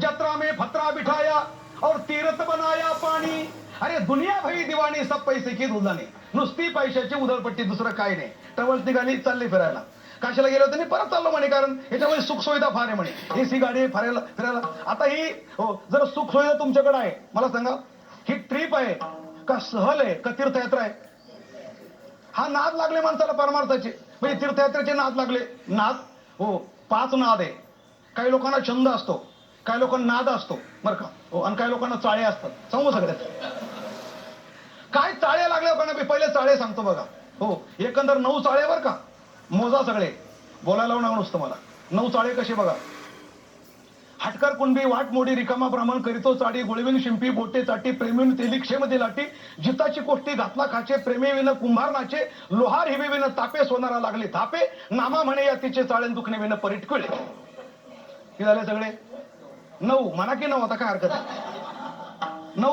जत्रा में फतरा बिठाया और तीरथ बनाया पाणी अरे दुनिया भई दिवाणी सब पैसे की दुधाने नुसती पैशाची उधळपट्टी दुसरं काय नाही. ट्रॅव्हल्स निघाली चालली फिरायला. काशीला गेलो त्यांनी परत चाललो म्हणे कारण याच्यामध्ये सुखसुविधा फार आहे म्हणे. एसी गाडी फारायला फिरायला. फिरायला आता ही हो जर सुखसुविधा तुमच्याकडे आहे मला सांगा ही ट्रिप आहे का सहल आहे का तीर्थयात्रा आहे? हा नाद लागले माणसाला परमार्थाचे. म्हणजे तीर्थयात्रेचे नाद लागले. नाद? हो पाच नाद आहे. काही लोकांना छंद असतो. काही लोकांना नाद असतो बरं का? हो आणि काही लोकांना चाळे असतात. सांगू सगळ्यात. काय चाळे लागले लोकांना? मी पहिले चाळे सांगतो बघा. हो एकंदर नऊ चाळे बरं का? मोजा सगळे. बोलायला लावू नुसतं मला. नऊ चाळे कसे बघा? हटकर कुणबी वाट मोडी रिकामा प्रमाण करीतो चाडी गुळविन शिंपी बोटे चाटी प्रेमीन तेली क्षेमती लाटी जिताची कोष्टी घातला खाचे प्रेमी विन कुंभार नाचे लोहार हिवे विन तापे सोनारा लागले थापे नामा म्हणे या तिचे चाळेन दुखणे विन परिटकुळे. हे झाले सगळे? नऊ. म्हणा की नऊ. आता काय हरकत आहे? नऊ.